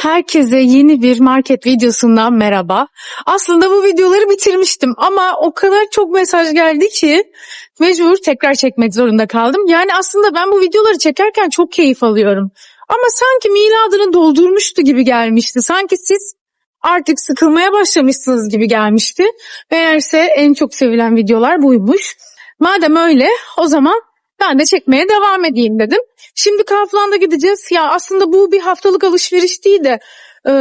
Herkese yeni bir market videosundan merhaba. Aslında bu videoları bitirmiştim ama o kadar çok mesaj geldi ki mecbur tekrar çekmek zorunda kaldım. Yani aslında ben bu videoları çekerken çok keyif alıyorum. Ama sanki miladını doldurmuştu gibi gelmişti. Sanki siz artık sıkılmaya başlamışsınız gibi gelmişti. Meğerse en çok sevilen videolar buymuş. Madem öyle o zaman ben de çekmeye devam edeyim dedim. Şimdi Kaufland'a gideceğiz. Ya aslında bu bir haftalık alışveriş değil de e,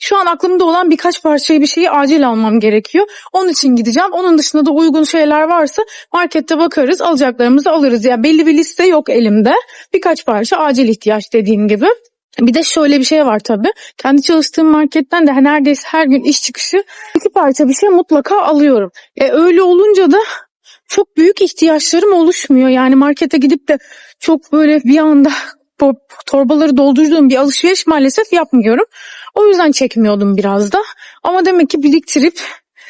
şu an aklımda olan birkaç parçayı bir şeyi acil almam gerekiyor. Onun için gideceğim. Onun dışında da uygun şeyler varsa markette bakarız alacaklarımızı alırız. Yani belli bir liste yok elimde. Birkaç parça acil ihtiyaç dediğim gibi. Bir de şöyle bir şey var tabii. Kendi çalıştığım marketten de neredeyse her gün iş çıkışı iki parça bir şey mutlaka alıyorum. E, öyle olunca da çok büyük ihtiyaçlarım oluşmuyor. Yani markete gidip de çok böyle bir anda torbaları doldurduğum bir alışveriş maalesef yapmıyorum. O yüzden çekmiyordum biraz da. Ama demek ki biriktirip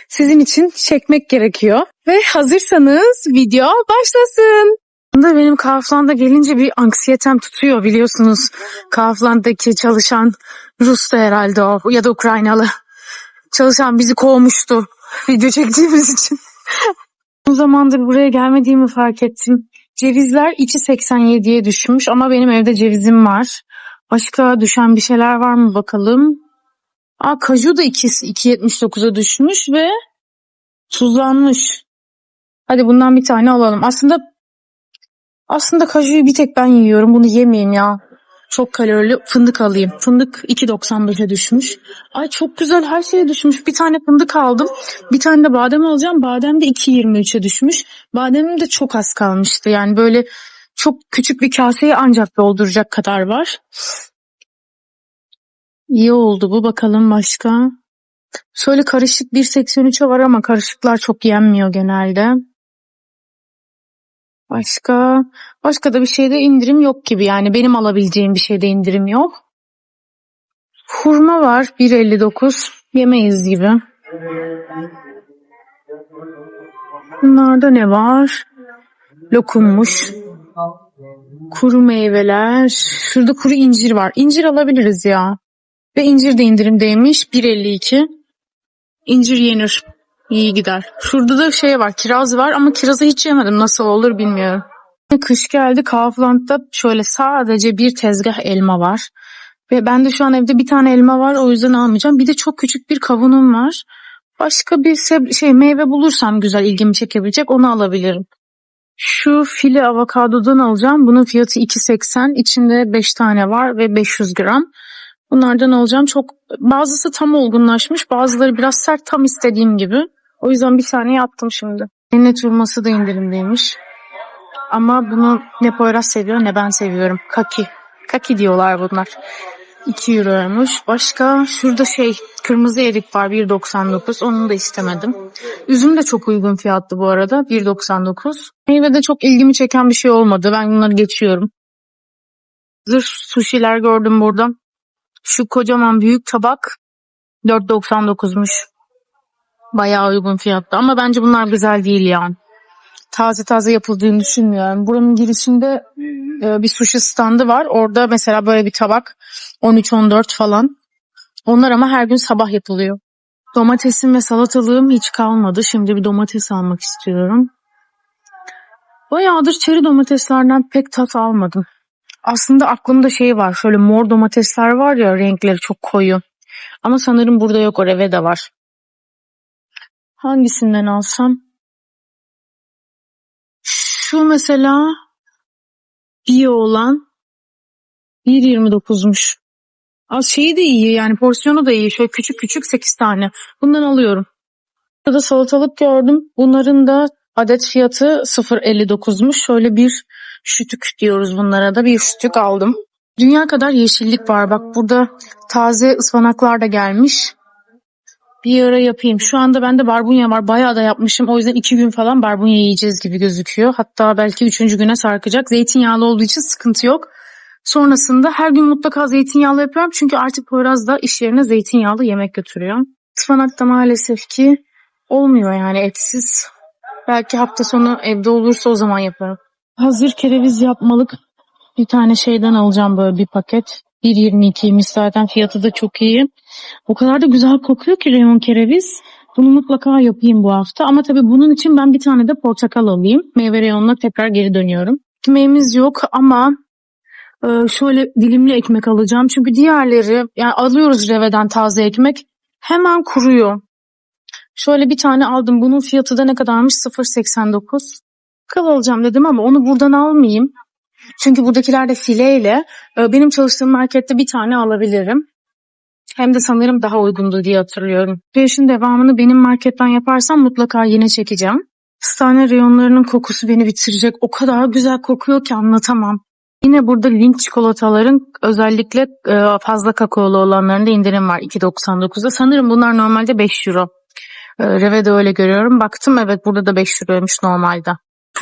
sizin için çekmek gerekiyor. Ve hazırsanız video başlasın. Aslında benim Kaufland'a gelince bir anksiyetem tutuyor biliyorsunuz. Kaufland'daki çalışan Rus da herhalde o ya da Ukraynalı. Çalışan bizi kovmuştu video çektiğimiz için. Uzun zamandır buraya gelmediğimi fark ettim. Cevizler içi 87'ye düşmüş ama benim evde cevizim var. Başka düşen bir şeyler var mı bakalım. Aa kaju da 2 2.79'a düşmüş ve tuzlanmış. Hadi bundan bir tane alalım. Aslında aslında kajuyu bir tek ben yiyorum. Bunu yemeyeyim ya. Çok kalorili fındık alayım. Fındık 2.95'e düşmüş. Ay çok güzel her şeye düşmüş. Bir tane fındık aldım. Bir tane de badem alacağım. Badem de 2.23'e düşmüş. Bademim de çok az kalmıştı. Yani böyle çok küçük bir kaseyi ancak dolduracak kadar var. İyi oldu bu. Bakalım başka. Şöyle karışık 1.83'e var ama karışıklar çok yenmiyor genelde. Başka başka da bir şeyde indirim yok gibi yani benim alabileceğim bir şeyde indirim yok. Hurma var 1.59 yemeyiz gibi. Bunlarda ne var? Lokummuş. Kuru meyveler. Şurada kuru incir var. İncir alabiliriz ya. Ve incir de indirimdeymiş 1.52. İncir yenir. İyi gider. Şurada da şey var kiraz var ama kirazı hiç yemedim. Nasıl olur bilmiyorum. Kış geldi Kaufland'da şöyle sadece bir tezgah elma var. Ve ben de şu an evde bir tane elma var o yüzden almayacağım. Bir de çok küçük bir kavunum var. Başka bir şey meyve bulursam güzel ilgimi çekebilecek onu alabilirim. Şu fili avokadodan alacağım. Bunun fiyatı 2.80. İçinde 5 tane var ve 500 gram. Bunlardan alacağım. Çok bazısı tam olgunlaşmış, bazıları biraz sert tam istediğim gibi. O yüzden bir tane yaptım şimdi. Cennet hurması da indirimdeymiş. Ama bunu ne Poyraz seviyor ne ben seviyorum. Kaki. Kaki diyorlar bunlar. 2 euroymuş. Başka şurada şey kırmızı erik var 1.99. Onu da istemedim. Üzüm de çok uygun fiyatlı bu arada. 1.99. Meyve de çok ilgimi çeken bir şey olmadı. Ben bunları geçiyorum. Zırh sushi'ler gördüm burada. Şu kocaman büyük tabak 4.99'muş. Bayağı uygun fiyatta ama bence bunlar güzel değil yani. Taze taze yapıldığını düşünmüyorum. Buranın girişinde e, bir sushi standı var. Orada mesela böyle bir tabak 13-14 falan. Onlar ama her gün sabah yapılıyor. Domatesim ve salatalığım hiç kalmadı. Şimdi bir domates almak istiyorum. Bayağıdır çeri domateslerden pek tat almadım. Aslında aklımda şey var. Şöyle mor domatesler var ya renkleri çok koyu. Ama sanırım burada yok o reve var. Hangisinden alsam? Şu mesela bio olan 1.29'muş. Az şeyi de iyi yani porsiyonu da iyi. Şöyle küçük küçük 8 tane. Bundan alıyorum. Burada salatalık gördüm. Bunların da adet fiyatı 0.59'muş. Şöyle bir şütük diyoruz bunlara da. Bir şütük aldım. Dünya kadar yeşillik var. Bak burada taze ıspanaklar da gelmiş. Bir ara yapayım. Şu anda bende barbunya var. Bayağı da yapmışım. O yüzden iki gün falan barbunya yiyeceğiz gibi gözüküyor. Hatta belki üçüncü güne sarkacak. Zeytinyağlı olduğu için sıkıntı yok. Sonrasında her gün mutlaka zeytinyağlı yapıyorum. Çünkü artık Poyraz da iş yerine zeytinyağlı yemek götürüyor. Ispanak da maalesef ki olmuyor yani etsiz. Belki hafta sonu evde olursa o zaman yaparım. Hazır kereviz yapmalık bir tane şeyden alacağım böyle bir paket. 1.22'ymiş zaten fiyatı da çok iyi. O kadar da güzel kokuyor ki reyon kereviz. Bunu mutlaka yapayım bu hafta. Ama tabii bunun için ben bir tane de portakal alayım. Meyve reyonuna tekrar geri dönüyorum. Ekmeğimiz yok ama e, şöyle dilimli ekmek alacağım. Çünkü diğerleri yani alıyoruz reveden taze ekmek. Hemen kuruyor. Şöyle bir tane aldım. Bunun fiyatı da ne kadarmış? 0.89. Kıl alacağım dedim ama onu buradan almayayım. Çünkü buradakiler de fileyle. e, Benim çalıştığım markette bir tane alabilirim. Hem de sanırım daha uygundu diye hatırlıyorum. Süreçin devamını benim marketten yaparsam mutlaka yine çekeceğim. Hastane reyonlarının kokusu beni bitirecek. O kadar güzel kokuyor ki anlatamam. Yine burada Lindt çikolataların özellikle e, fazla kakaolu olanlarında indirim var 2.99'da. Sanırım bunlar normalde 5 euro. E, Reve'de öyle görüyorum. Baktım evet burada da 5 euroymuş normalde.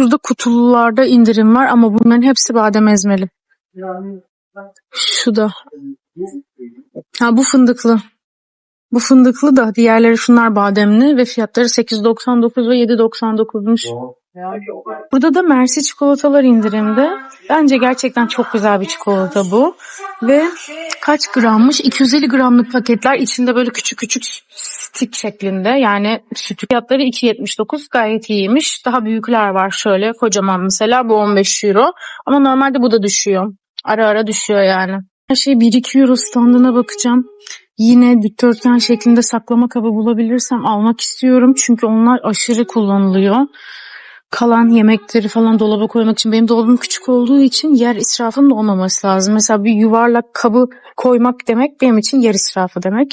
Şurada kutulularda indirim var ama bunların hepsi badem ezmeli. Şu da. Ha bu fındıklı. Bu fındıklı da diğerleri şunlar bademli ve fiyatları 8.99 ve 7.99'muş. Burada da Mersi çikolatalar indirimde. Bence gerçekten çok güzel bir çikolata bu. Ve kaç grammış? 250 gramlık paketler içinde böyle küçük küçük stik şeklinde. Yani süt fiyatları 2.79 gayet iyiymiş. Daha büyükler var şöyle kocaman mesela bu 15 euro. Ama normalde bu da düşüyor. Ara ara düşüyor yani. Her şey 1-2 euro standına bakacağım. Yine dikdörtgen şeklinde saklama kabı bulabilirsem almak istiyorum. Çünkü onlar aşırı kullanılıyor. Kalan yemekleri falan dolaba koymak için benim dolabım küçük olduğu için yer israfının da olmaması lazım. Mesela bir yuvarlak kabı koymak demek benim için yer israfı demek.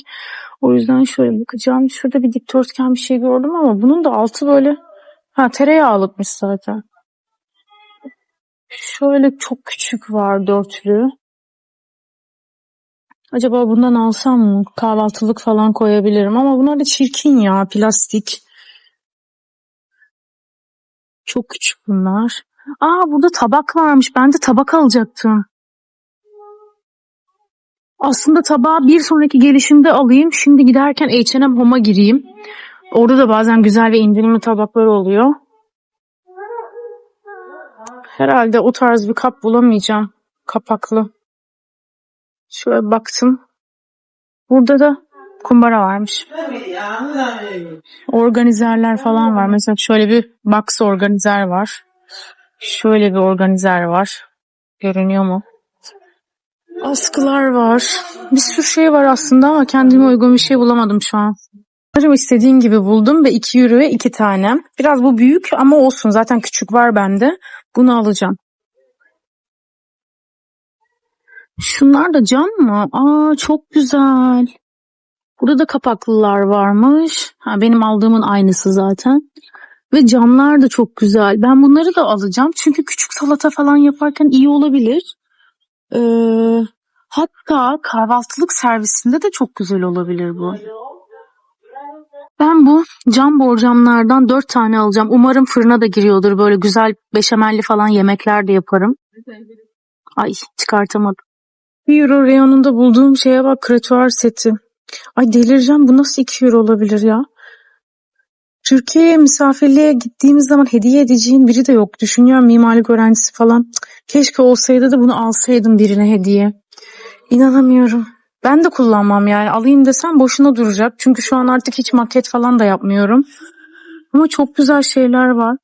O yüzden şöyle bakacağım. Şurada bir dikdörtgen bir şey gördüm ama bunun da altı böyle ha tereyağlıkmış zaten. Şöyle çok küçük var dörtlü. Acaba bundan alsam mı? Kahvaltılık falan koyabilirim ama bunlar da çirkin ya plastik. Çok küçük bunlar. Aa burada tabak varmış. Ben de tabak alacaktım. Aslında tabağı bir sonraki gelişimde alayım. Şimdi giderken H&M Home'a gireyim. Orada da bazen güzel ve indirimli tabaklar oluyor. Herhalde o tarz bir kap bulamayacağım. Kapaklı. Şöyle baktım. Burada da kumbara varmış. Organizerler falan var. Mesela şöyle bir box organizer var. Şöyle bir organizer var. Görünüyor mu? Askılar var. Bir sürü şey var aslında ama kendime uygun bir şey bulamadım şu an. Sanırım istediğim gibi buldum ve 2 euroya 2 tane. Biraz bu büyük ama olsun. Zaten küçük var bende. Bunu alacağım. Şunlar da cam mı? Aa çok güzel. Burada da kapaklılar varmış. Ha, benim aldığımın aynısı zaten. Ve camlar da çok güzel. Ben bunları da alacağım. Çünkü küçük salata falan yaparken iyi olabilir. Ee, hatta kahvaltılık servisinde de çok güzel olabilir bu. Ben bu cam borcamlardan dört tane alacağım. Umarım fırına da giriyordur. Böyle güzel beşamelli falan yemekler de yaparım. Ay çıkartamadım. Bir euro reyonunda bulduğum şeye bak kreatuar seti. Ay delireceğim bu nasıl 2 euro olabilir ya? Türkiye'ye misafirliğe gittiğimiz zaman hediye edeceğim biri de yok. Düşünüyorum mimarlık öğrencisi falan. Keşke olsaydı da bunu alsaydım birine hediye. İnanamıyorum. Ben de kullanmam yani. Alayım desem boşuna duracak. Çünkü şu an artık hiç maket falan da yapmıyorum. Ama çok güzel şeyler var.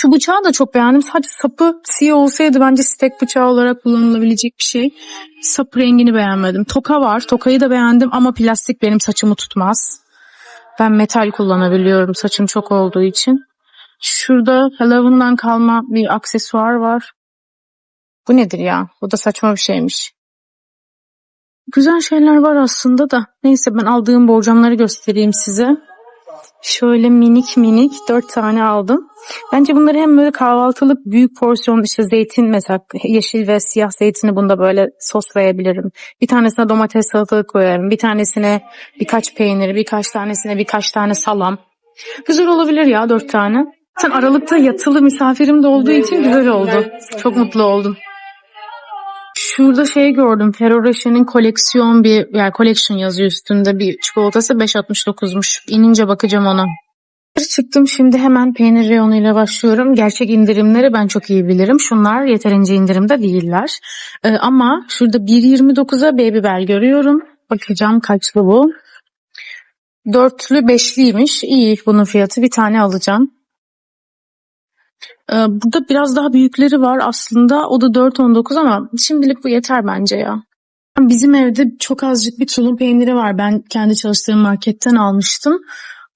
Şu bıçağı da çok beğendim. Sadece sapı siyah olsaydı bence steak bıçağı olarak kullanılabilecek bir şey. Sap rengini beğenmedim. Toka var. Tokayı da beğendim ama plastik benim saçımı tutmaz. Ben metal kullanabiliyorum saçım çok olduğu için. Şurada Halloween'dan kalma bir aksesuar var. Bu nedir ya? Bu da saçma bir şeymiş. Güzel şeyler var aslında da. Neyse ben aldığım borcamları göstereyim size. Şöyle minik minik dört tane aldım. Bence bunları hem böyle kahvaltılık büyük porsiyon işte zeytin mesela yeşil ve siyah zeytini bunda böyle soslayabilirim. Bir tanesine domates salatalık koyarım. Bir tanesine birkaç peynir, birkaç tanesine birkaç tane salam. Güzel olabilir ya dört tane. Sen Aralık'ta yatılı misafirim de olduğu için güzel oldu. Çok mutlu oldum. Şurada şey gördüm. Ferrero Rocher'in koleksiyon bir yani collection yazıyor üstünde bir çikolatası 5.69'muş. İnince bakacağım ona. Çıktım şimdi hemen peynir reyonuyla başlıyorum. Gerçek indirimleri ben çok iyi bilirim. Şunlar yeterince indirimde değiller. Ee, ama şurada 1.29'a Baby Bell görüyorum. Bakacağım kaçlı bu. Dörtlü beşliymiş. İyi bunun fiyatı. Bir tane alacağım. Ee, burada biraz daha büyükleri var aslında. O da 4.19 ama şimdilik bu yeter bence ya. Bizim evde çok azıcık bir tulum peyniri var. Ben kendi çalıştığım marketten almıştım.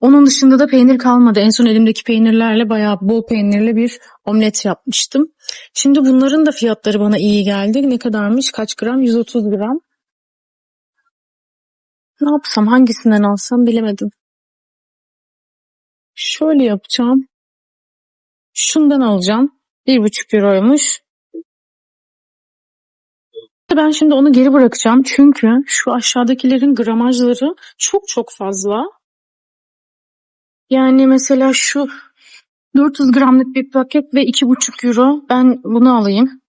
Onun dışında da peynir kalmadı. En son elimdeki peynirlerle bayağı bol peynirli bir omlet yapmıştım. Şimdi bunların da fiyatları bana iyi geldi. Ne kadarmış? Kaç gram? 130 gram. Ne yapsam? Hangisinden alsam bilemedim. Şöyle yapacağım. Şundan alacağım. 1,5 euroymuş. Ben şimdi onu geri bırakacağım. Çünkü şu aşağıdakilerin gramajları çok çok fazla. Yani mesela şu 400 gramlık bir paket ve 2,5 euro. Ben bunu alayım.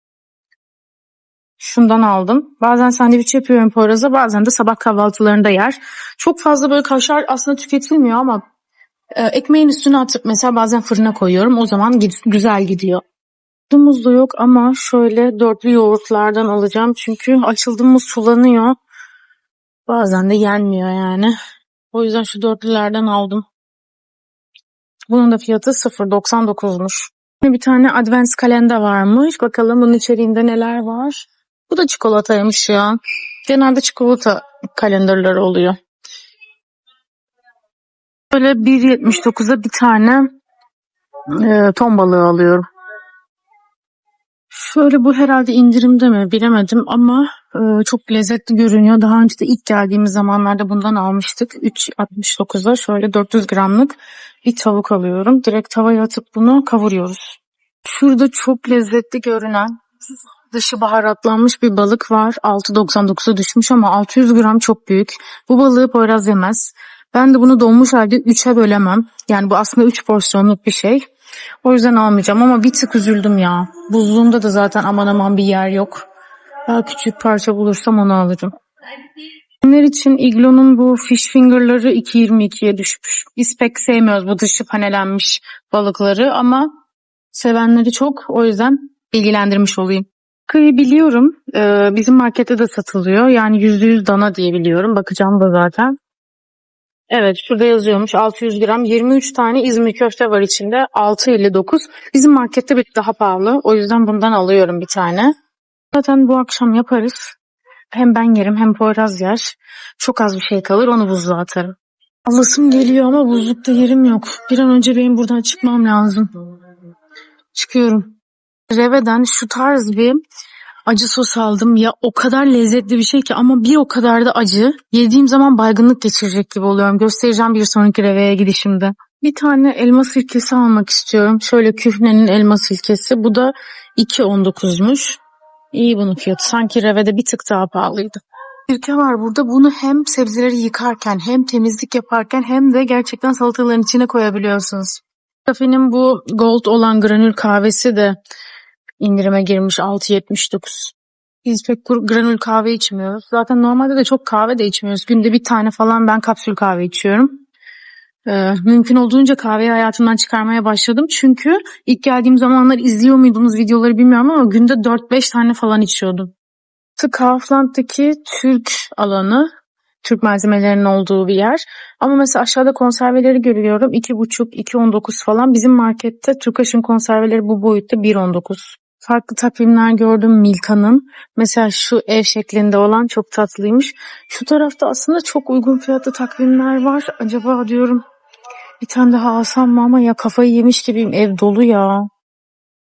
Şundan aldım. Bazen sandviç yapıyorum Poyraz'a. Bazen de sabah kahvaltılarında yer. Çok fazla böyle kaşar aslında tüketilmiyor ama e, ekmeğin üstüne atıp mesela bazen fırına koyuyorum. O zaman güzel gidiyor. Da yok ama şöyle dörtlü yoğurtlardan alacağım. Çünkü açıldı mı sulanıyor. Bazen de yenmiyor yani. O yüzden şu dörtlülerden aldım. Bunun da fiyatı 0.99'muş. Bir tane advent kalender varmış. Bakalım bunun içeriğinde neler var. Bu da çikolataymış ya. Genelde çikolata kalenderleri oluyor. Böyle 1.79'a bir tane e, ton balığı alıyorum. Şöyle bu herhalde indirimde mi bilemedim ama e, çok lezzetli görünüyor. Daha önce de ilk geldiğimiz zamanlarda bundan almıştık. 3.69'a şöyle 400 gramlık bir tavuk alıyorum. Direkt tavaya atıp bunu kavuruyoruz. Şurada çok lezzetli görünen dışı baharatlanmış bir balık var. 6.99'a düşmüş ama 600 gram çok büyük. Bu balığı Poyraz yemez. Ben de bunu donmuş halde 3'e bölemem. Yani bu aslında 3 porsiyonluk bir şey. O yüzden almayacağım ama bir tık üzüldüm ya. Buzluğumda da zaten aman aman bir yer yok. Daha küçük parça bulursam onu alırım. Bunlar için Iglo'nun bu fish finger'ları 2.22'ye düşmüş. Biz pek sevmiyoruz bu dışı panelenmiş balıkları ama sevenleri çok. O yüzden bilgilendirmiş olayım. Kıyı biliyorum. Ee, bizim markette de satılıyor. Yani %100 dana diye biliyorum. Bakacağım da zaten. Evet şurada yazıyormuş 600 gram 23 tane İzmir köfte var içinde 6.59 bizim markette bir daha pahalı o yüzden bundan alıyorum bir tane. Zaten bu akşam yaparız hem ben yerim hem Poyraz yer çok az bir şey kalır onu buzluğa atarım. Alasım geliyor ama buzlukta yerim yok bir an önce benim buradan çıkmam lazım. Çıkıyorum. Reve'den şu tarz bir acı sos aldım. Ya o kadar lezzetli bir şey ki ama bir o kadar da acı. Yediğim zaman baygınlık geçirecek gibi oluyorum. Göstereceğim bir sonraki Reve'ye gidişimde. Bir tane elma sirkesi almak istiyorum. Şöyle kühnenin elma sirkesi. Bu da 2.19'muş. İyi bunun fiyatı. Sanki Reve'de bir tık daha pahalıydı. Sirke var burada. Bunu hem sebzeleri yıkarken hem temizlik yaparken hem de gerçekten salataların içine koyabiliyorsunuz. Kafenin bu gold olan granül kahvesi de indirime girmiş 6.79. Biz pek granül kahve içmiyoruz. Zaten normalde de çok kahve de içmiyoruz. Günde bir tane falan ben kapsül kahve içiyorum. Ee, mümkün olduğunca kahveyi hayatımdan çıkarmaya başladım. Çünkü ilk geldiğim zamanlar izliyor muydunuz videoları bilmiyorum ama günde 4-5 tane falan içiyordum. Kaufland'daki Türk alanı. Türk malzemelerinin olduğu bir yer. Ama mesela aşağıda konserveleri görüyorum. 2,5, 2,19 falan. Bizim markette Türkaş'ın konserveleri bu boyutta 1,19. Farklı takvimler gördüm Milka'nın. Mesela şu ev şeklinde olan çok tatlıymış. Şu tarafta aslında çok uygun fiyatlı takvimler var. Acaba diyorum bir tane daha alsam mı ama ya kafayı yemiş gibiyim. Ev dolu ya.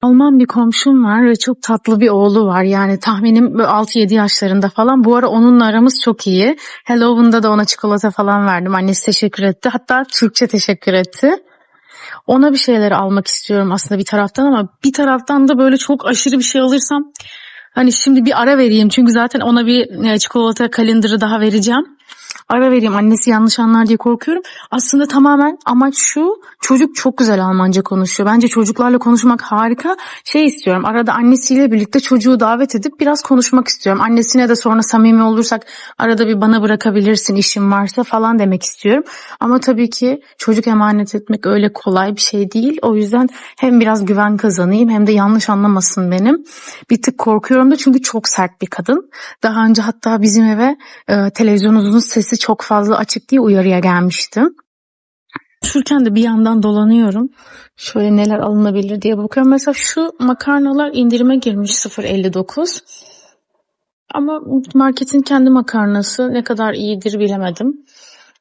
Alman bir komşum var ve çok tatlı bir oğlu var. Yani tahminim böyle 6-7 yaşlarında falan. Bu ara onunla aramız çok iyi. Halloween'da da ona çikolata falan verdim. Annesi teşekkür etti. Hatta Türkçe teşekkür etti. Ona bir şeyler almak istiyorum aslında bir taraftan ama bir taraftan da böyle çok aşırı bir şey alırsam hani şimdi bir ara vereyim. Çünkü zaten ona bir e, çikolata kalenderi daha vereceğim. Ara vereyim annesi yanlış anlar diye korkuyorum. Aslında tamamen amaç şu çocuk çok güzel Almanca konuşuyor. Bence çocuklarla konuşmak harika. Şey istiyorum arada annesiyle birlikte çocuğu davet edip biraz konuşmak istiyorum. Annesine de sonra samimi olursak arada bir bana bırakabilirsin işim varsa falan demek istiyorum. Ama tabii ki çocuk emanet etmek öyle kolay bir şey değil. O yüzden hem biraz güven kazanayım hem de yanlış anlamasın benim. Bir tık korkuyorum da çünkü çok sert bir kadın. Daha önce hatta bizim eve e, televizyonunuzun sesi çok fazla açık diye uyarıya gelmiştim. Şurken de bir yandan dolanıyorum. Şöyle neler alınabilir diye bakıyorum. Mesela şu makarnalar indirime girmiş 0.59. Ama marketin kendi makarnası ne kadar iyidir bilemedim.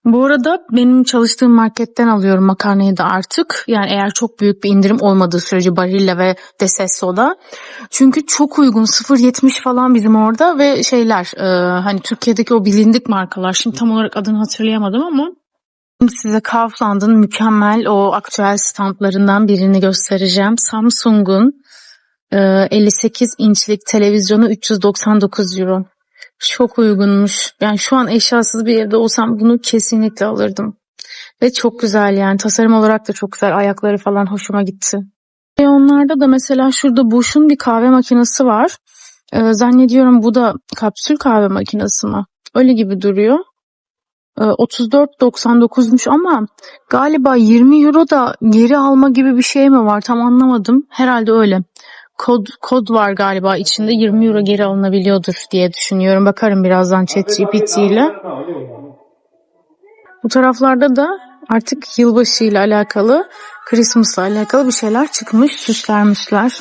Bu arada benim çalıştığım marketten alıyorum makarnayı da artık. Yani eğer çok büyük bir indirim olmadığı sürece Barilla ve Desesso'da. Çünkü çok uygun 0.70 falan bizim orada ve şeyler e, hani Türkiye'deki o bilindik markalar. Şimdi tam olarak adını hatırlayamadım ama size Kaufland'ın mükemmel o aktüel standlarından birini göstereceğim. Samsung'un e, 58 inçlik televizyonu 399 euro. Çok uygunmuş. Yani şu an eşyasız bir evde olsam bunu kesinlikle alırdım. Ve çok güzel yani tasarım olarak da çok güzel. Ayakları falan hoşuma gitti. Ve onlarda da mesela şurada Bosch'un bir kahve makinesi var. Ee, zannediyorum bu da kapsül kahve makinesi mi? Öyle gibi duruyor. Ee, 34.99'muş ama galiba 20 euro da geri alma gibi bir şey mi var tam anlamadım. Herhalde öyle. Kod, kod var galiba içinde 20 euro geri alınabiliyordur diye düşünüyorum. Bakarım birazdan ChatGPT ile. Bu taraflarda da artık yılbaşı ile alakalı, Christmas'la alakalı bir şeyler çıkmış, süslermişler.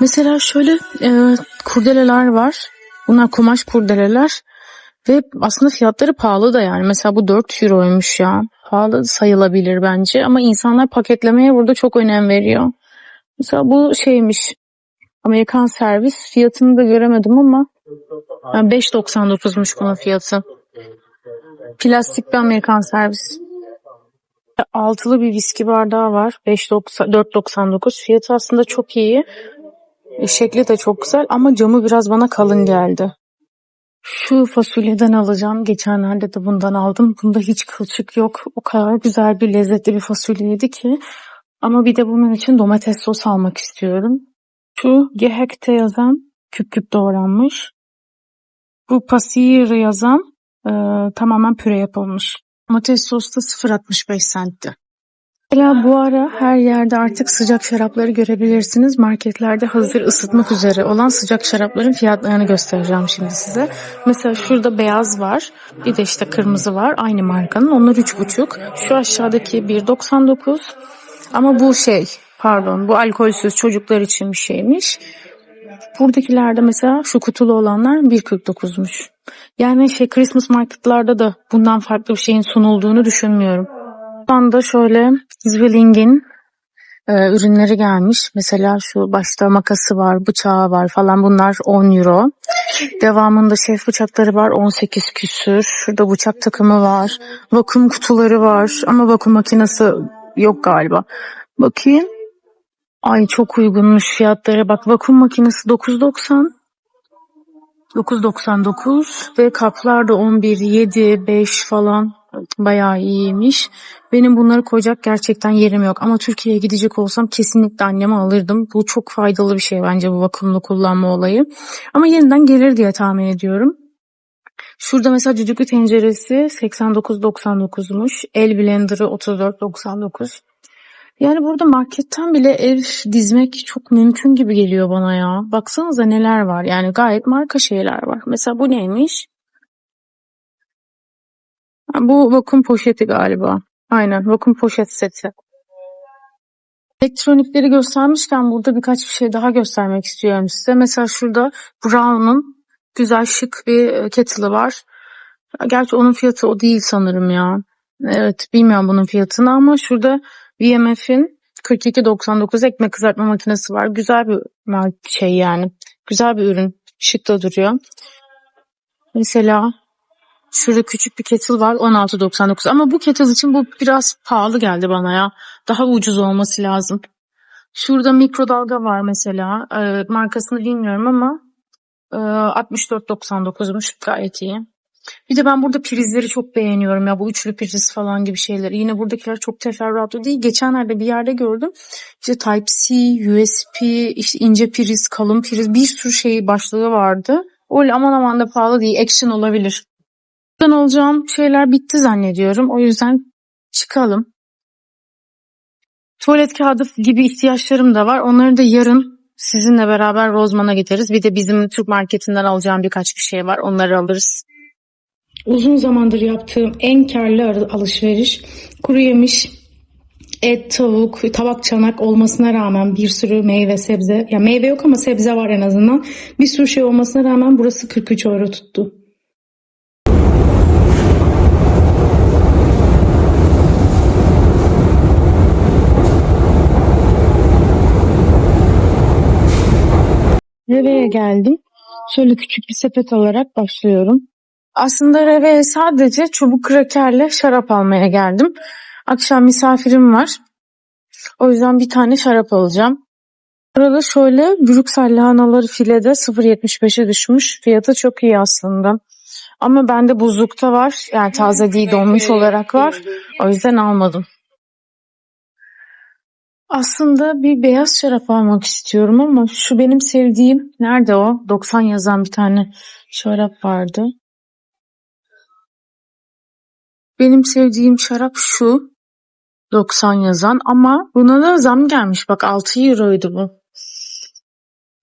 Mesela şöyle e, kurdeleler var. Bunlar kumaş kurdeleler. Ve aslında fiyatları pahalı da yani. Mesela bu 4 euroymuş ya. Pahalı sayılabilir bence. Ama insanlar paketlemeye burada çok önem veriyor. Mesela bu şeymiş. Amerikan servis. Fiyatını da göremedim ama yani 5.99'muş bunun fiyatı. Plastik bir Amerikan servis. Altılı bir viski bardağı var. 4.99. Fiyatı aslında çok iyi. E, şekli de çok güzel ama camı biraz bana kalın geldi. Şu fasulyeden alacağım. Geçenlerde de bundan aldım. Bunda hiç kılçık yok. O kadar güzel bir lezzetli bir fasulyeydi ki. Ama bir de bunun için domates sos almak istiyorum. Şu gehekte yazan küp küp doğranmış. Bu pasir yazan e, tamamen püre yapılmış. Domates sos da 0.65 centti. Mesela bu ara her yerde artık sıcak şarapları görebilirsiniz. Marketlerde hazır ısıtmak üzere olan sıcak şarapların fiyatlarını göstereceğim şimdi size. Mesela şurada beyaz var. Bir de işte kırmızı var. Aynı markanın. Onlar 3,5. Şu aşağıdaki 1,99. Ama bu şey pardon bu alkolsüz çocuklar için bir şeymiş. Buradakilerde mesela şu kutulu olanlar 1.49'muş. Yani şey Christmas marketlerde da bundan farklı bir şeyin sunulduğunu düşünmüyorum. Şu anda şöyle Zwilling'in e, ürünleri gelmiş. Mesela şu başta makası var, bıçağı var falan bunlar 10 euro. Devamında şef bıçakları var 18 küsür. Şurada bıçak takımı var. Vakum kutuları var ama vakum makinesi yok galiba. Bakayım. Ay çok uygunmuş fiyatları. Bak vakum makinesi 9.90. 9.99 ve kaplar da 11, 7, 5 falan bayağı iyiymiş. Benim bunları koyacak gerçekten yerim yok ama Türkiye'ye gidecek olsam kesinlikle anneme alırdım. Bu çok faydalı bir şey bence bu vakumlu kullanma olayı. Ama yeniden gelir diye tahmin ediyorum. Şurada mesela düdüklü tenceresi 89.99'muş. El blenderı 34.99. Yani burada marketten bile ev dizmek çok mümkün gibi geliyor bana ya. Baksanıza neler var. Yani gayet marka şeyler var. Mesela bu neymiş? Bu vakum poşeti galiba. Aynen vakum poşet seti. Elektronikleri göstermişken burada birkaç bir şey daha göstermek istiyorum size. Mesela şurada Brown'un güzel şık bir e, kettle'ı var. Gerçi onun fiyatı o değil sanırım ya. Evet bilmiyorum bunun fiyatını ama şurada VMF'in 42.99 ekmek kızartma makinesi var. Güzel bir şey yani. Güzel bir ürün. Şık da duruyor. Mesela şurada küçük bir kettle var 16.99 ama bu kettle için bu biraz pahalı geldi bana ya. Daha ucuz olması lazım. Şurada mikrodalga var mesela. Ee, markasını bilmiyorum ama 64.99'muş gayet iyi. Bir de ben burada prizleri çok beğeniyorum ya bu üçlü priz falan gibi şeyleri. Yine buradakiler çok teferruatlı değil. Geçenlerde bir yerde gördüm. İşte Type-C, USB, işte ince priz, kalın priz bir sürü şey başlığı vardı. Öyle aman aman da pahalı değil. Action olabilir. Buradan alacağım şeyler bitti zannediyorum. O yüzden çıkalım. Tuvalet kağıdı gibi ihtiyaçlarım da var. Onları da yarın sizinle beraber Rozman'a gideriz. Bir de bizim Türk marketinden alacağım birkaç bir şey var. Onları alırız. Uzun zamandır yaptığım en karlı alışveriş kuru yemiş, et, tavuk, tabak çanak olmasına rağmen bir sürü meyve sebze ya meyve yok ama sebze var en azından. Bir sürü şey olmasına rağmen burası 43 euro tuttu. Reve'ye geldim. Şöyle küçük bir sepet alarak başlıyorum. Aslında Reve'ye sadece çubuk krakerle şarap almaya geldim. Akşam misafirim var. O yüzden bir tane şarap alacağım. Burada şöyle Brüksel lahanaları filede 0.75'e düşmüş. Fiyatı çok iyi aslında. Ama bende buzlukta var. Yani taze değil donmuş olarak var. O yüzden almadım. Aslında bir beyaz şarap almak istiyorum ama şu benim sevdiğim nerede o? 90 yazan bir tane şarap vardı. Benim sevdiğim şarap şu. 90 yazan ama buna da zam gelmiş. Bak 6 euroydu bu.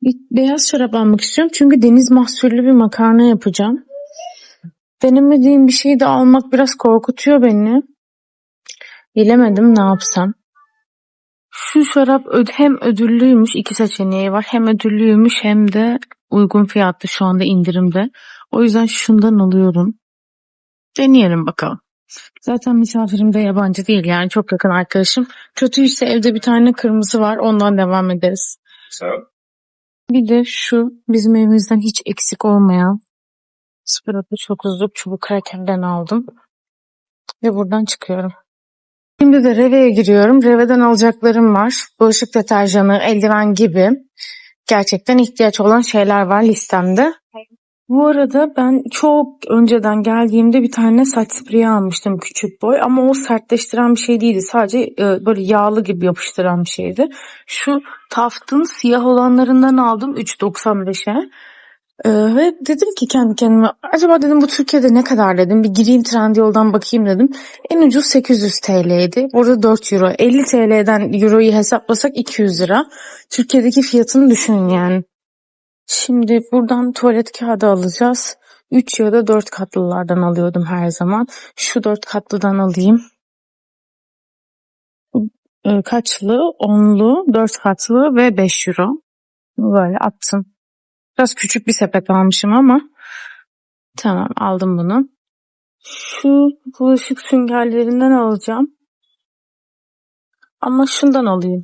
Bir beyaz şarap almak istiyorum çünkü deniz mahsullü bir makarna yapacağım. Denemediğim bir şeyi de almak biraz korkutuyor beni. Bilemedim ne yapsam. Şu şarap öd- hem ödüllüymüş iki seçeneği var. Hem ödüllüymüş hem de uygun fiyatlı şu anda indirimde. O yüzden şundan alıyorum. Deneyelim bakalım. Zaten misafirim de yabancı değil yani çok yakın arkadaşım. Kötüyse evde bir tane kırmızı var ondan devam ederiz. So, Bir de şu bizim evimizden hiç eksik olmayan Sprat'ta çok uzun çubuk krakerden aldım. Ve buradan çıkıyorum. Şimdi de Reve'ye giriyorum. Reve'den alacaklarım var. Bulaşık deterjanı, eldiven gibi. Gerçekten ihtiyaç olan şeyler var listemde. Bu arada ben çok önceden geldiğimde bir tane saç spreyi almıştım küçük boy ama o sertleştiren bir şey değildi. Sadece e, böyle yağlı gibi yapıştıran bir şeydi. Şu Taft'ın siyah olanlarından aldım 3.95'e. Ee, ve dedim ki kendi kendime acaba dedim bu Türkiye'de ne kadar dedim bir gireyim Trendyol'dan bakayım dedim. En ucuz 800 TL'ydi. Burada 4 euro. 50 TL'den euroyu hesaplasak 200 lira. Türkiye'deki fiyatını düşünün yani. Şimdi buradan tuvalet kağıdı alacağız. 3 ya da 4 katlılardan alıyordum her zaman. Şu 4 katlıdan alayım. Ee, kaçlı? Onlu, 4 katlı ve 5 euro. Böyle attım. Biraz küçük bir sepet almışım ama. Tamam aldım bunu. Şu bulaşık süngerlerinden alacağım. Ama şundan alayım.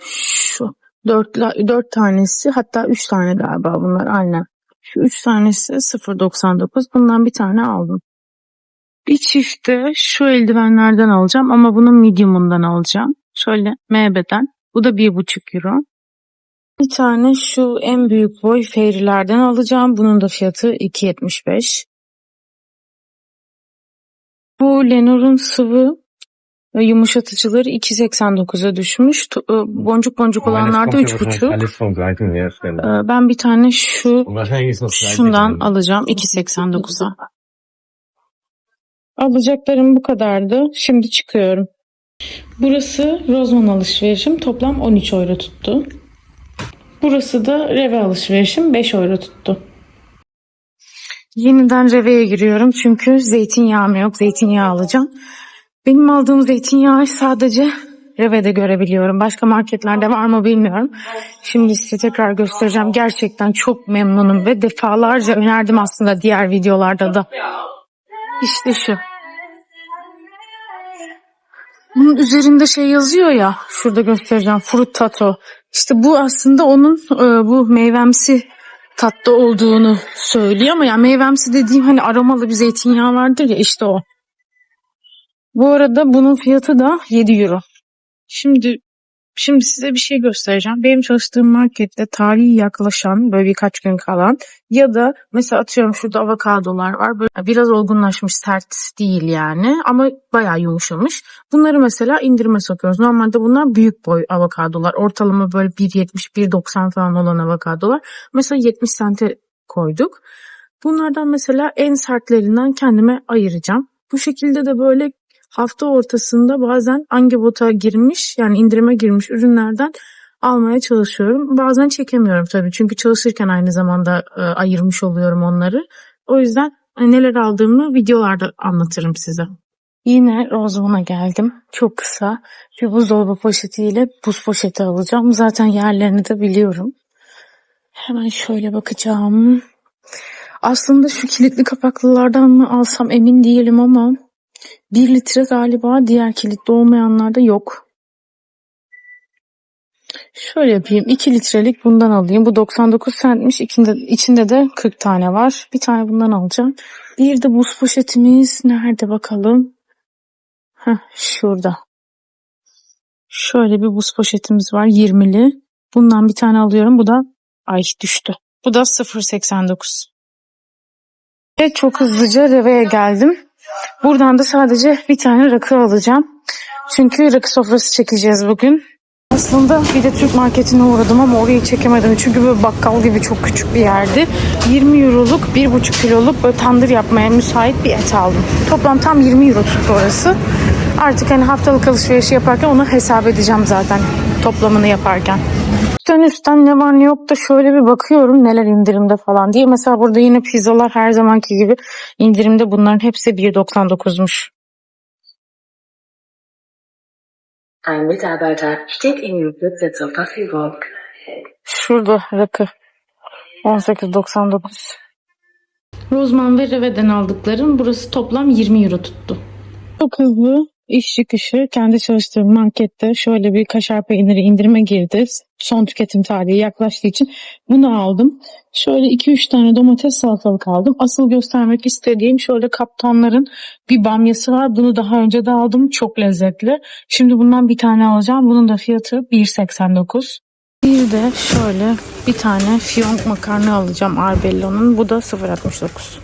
Şu. Dört, dört tanesi hatta üç tane galiba bunlar aynen. Şu üç tanesi 0.99. Bundan bir tane aldım. Bir çifte şu eldivenlerden alacağım ama bunun medium'undan alacağım. Şöyle MB'den. Bu da bir buçuk euro. Bir tane şu en büyük boy Fairy'lerden alacağım. Bunun da fiyatı 2.75. Bu Lenore'un sıvı ve yumuşatıcıları 2.89'a düşmüş. E, Boncuk boncuk olanlar da 3.5. Alles vom gleichen Hersteller. Ee, Ben bir tane şu şundan alacağım 2.89'a. Alacaklarım bu kadardı. Şimdi çıkıyorum. Burası Rozman alışverişim. Toplam 13 euro tuttu. Burası da Reve alışverişim 5 euro tuttu. Yeniden Reve'ye giriyorum çünkü zeytinyağım yok. Zeytinyağı alacağım. Benim aldığım zeytinyağı sadece Reve'de görebiliyorum. Başka marketlerde var mı bilmiyorum. Şimdi size tekrar göstereceğim. Gerçekten çok memnunum ve defalarca önerdim aslında diğer videolarda da. İşte şu. Bunun üzerinde şey yazıyor ya. Şurada göstereceğim. Fruit tato. İşte bu aslında onun e, bu meyvemsi tatlı olduğunu söylüyor ama yani meyvemsi dediğim hani aromalı bir zeytinyağı vardır ya işte o. Bu arada bunun fiyatı da 7 euro. Şimdi Şimdi size bir şey göstereceğim. Benim çalıştığım markette tarihi yaklaşan böyle birkaç gün kalan ya da mesela atıyorum şurada avokadolar var. Böyle biraz olgunlaşmış sert değil yani ama bayağı yumuşamış. Bunları mesela indirime sokuyoruz. Normalde bunlar büyük boy avokadolar. Ortalama böyle 1.70 1.90 falan olan avokadolar. Mesela 70 sente koyduk. Bunlardan mesela en sertlerinden kendime ayıracağım. Bu şekilde de böyle hafta ortasında bazen Angebot'a girmiş yani indirime girmiş ürünlerden almaya çalışıyorum. Bazen çekemiyorum tabii çünkü çalışırken aynı zamanda e, ayırmış oluyorum onları. O yüzden e, neler aldığımı videolarda anlatırım size. Yine Rozman'a geldim. Çok kısa bir buzdolabı poşetiyle buz poşeti alacağım. Zaten yerlerini de biliyorum. Hemen şöyle bakacağım. Aslında şu kilitli kapaklılardan mı alsam emin değilim ama 1 litre galiba diğer kilitli olmayanlarda yok. Şöyle yapayım. 2 litrelik bundan alayım. Bu 99 centmiş. İçinde, içinde de 40 tane var. Bir tane bundan alacağım. Bir de buz poşetimiz nerede bakalım. Heh, şurada. Şöyle bir buz poşetimiz var. 20'li. Bundan bir tane alıyorum. Bu da ay düştü. Bu da 0.89. Ve çok hızlıca Reve'ye geldim. Buradan da sadece bir tane rakı alacağım. Çünkü rakı sofrası çekeceğiz bugün. Aslında bir de Türk marketine uğradım ama orayı çekemedim. Çünkü böyle bakkal gibi çok küçük bir yerdi. 20 euroluk 1,5 kiloluk böyle tandır yapmaya müsait bir et aldım. Toplam tam 20 euro tuttu orası. Artık hani haftalık alışverişi yaparken onu hesap edeceğim zaten toplamını yaparken. Üstten üstten ne var ne yok da şöyle bir bakıyorum neler indirimde falan diye. Mesela burada yine pizzalar her zamanki gibi indirimde bunların hepsi 1.99'muş. Ein Mitarbeiter steht Ihnen Sitze zur Verfügung. Şurada rakı. 18.99. Rozman ve Reve'den aldıklarım burası toplam 20 euro tuttu. Çok hızlı iş çıkışı kendi çalıştığım markette şöyle bir kaşar peyniri indirime girdi. Son tüketim tarihi yaklaştığı için bunu aldım. Şöyle 2-3 tane domates salatalık aldım. Asıl göstermek istediğim şöyle kaptanların bir bamyası var. Bunu daha önce de aldım. Çok lezzetli. Şimdi bundan bir tane alacağım. Bunun da fiyatı 1.89. Bir de şöyle bir tane fiyonk makarna alacağım Arbello'nun. Bu da 0.69.